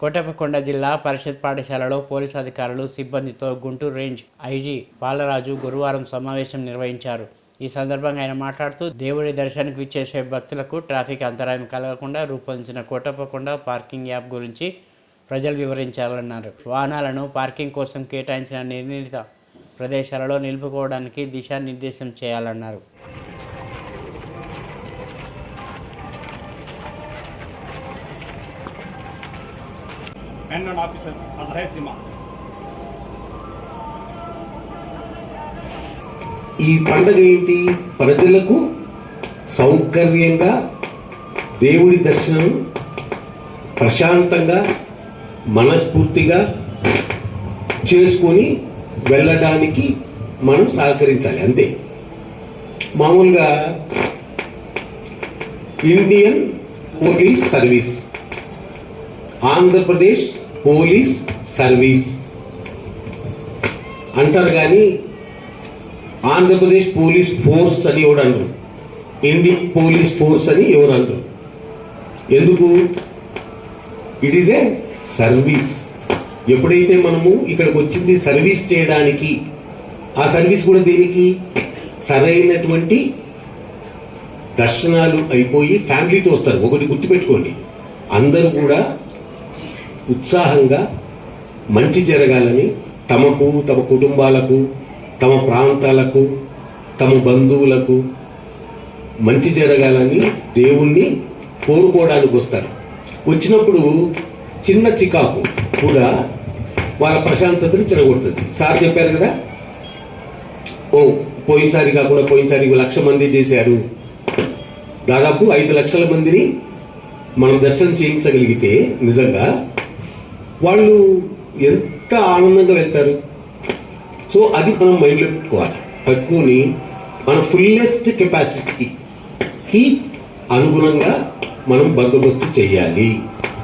కోటప్పకొండ జిల్లా పరిషత్ పాఠశాలలో పోలీసు అధికారులు సిబ్బందితో గుంటూరు రేంజ్ ఐజీ బాలరాజు గురువారం సమావేశం నిర్వహించారు. ఈ సందర్భంగా ఆయన మాట్లాడుతూ దేవుడి దర్శనానికి విచ్చేసే భక్తులకు ట్రాఫిక్ అంతరాయం కలగకుండా రూపొందించిన కోటప్పకొండ పార్కింగ్ యాప్ గురించి ప్రజలు వివరించాలన్నారు. వాహనాలను పార్కింగ్ కోసం కేటాయించిన నిర్ణీత ప్రదేశాలలో నిలుపుకోవడానికి దిశానిర్దేశం చేయాలన్నారు. Men and officers of ఈ పండుగ ఏంటి? ప్రజలకు సౌకర్యంగా దేవుడి దర్శనం ప్రశాంతంగా మనస్ఫూర్తిగా చేసుకొని వెళ్ళడానికి మనం సహకరించాలి అంతే. మామూలుగా Indian police service Andhra Pradesh police service. అంటారు కానీ ఆంధ్రప్రదేశ్ పోలీస్ ఫోర్స్ అని ఎవడు అనరు. ఇండియన్ పోలీస్ ఫోర్స్ అని ఎవరు అనరు. ఎందుకు? ఇట్ ఈస్ ఏ సర్వీస్ ఎప్పుడైతే మనము ఇక్కడికి వచ్చింది సర్వీస్ చేయడానికి ఆ సర్వీస్ కూడా దేనికి? సరైనటువంటి దర్శనాలు అయిపోయి ఫ్యామిలీతో వస్తారు. ఒకటి గుర్తుపెట్టుకోండి. అందరూ కూడా ఉత్సాహంగా మంచి జరగాలని తమకు తమ కుటుంబాలకు తమ ప్రాంతాలకు తమ బంధువులకు మంచి జరగాలని దేవుణ్ణి కోరుకోవడానికి వస్తారు. వచ్చినప్పుడు చిన్న చికాకు కూడా వాళ్ళ ప్రశాంతతను చెడగొడుతుంది. సార్ చెప్పారు కదా ఓ పోయినసారి కాకుండా పోయినసారి లక్ష మంది చేశారు. దాదాపు ఐదు లక్షల మందిని మనం దర్శనం చేయించగలిగితే నిజంగా వాళ్ళు ఎంత ఆనందంగా వెళ్తారు? సో అది మనం మైండ్లో పెట్టుకోవాలి. పెట్టుకొని మన ఫుల్లెస్ట్ కెపాసిటీకి అనుగుణంగా మనం బందోబస్తు చేయాలి.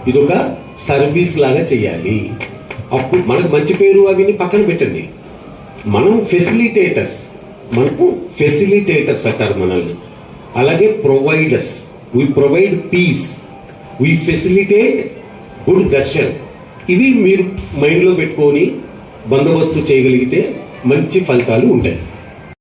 ఇది ఒక సర్వీస్ లాగా చేయాలి. అప్పుడు మనకు మంచి పేరు అవిని పక్కన పెట్టండి. మనం ఫెసిలిటేటర్స్ మనకు ఫెసిలిటేటర్స్ అంటారు మనల్ని. అలాగే providers we provide peace we facilitate good darshan ఇవి మీరు మైండ్లో పెట్టుకొని బందోబస్తు చేయగలిగితే మంచి ఫలితాలు ఉంటాయి.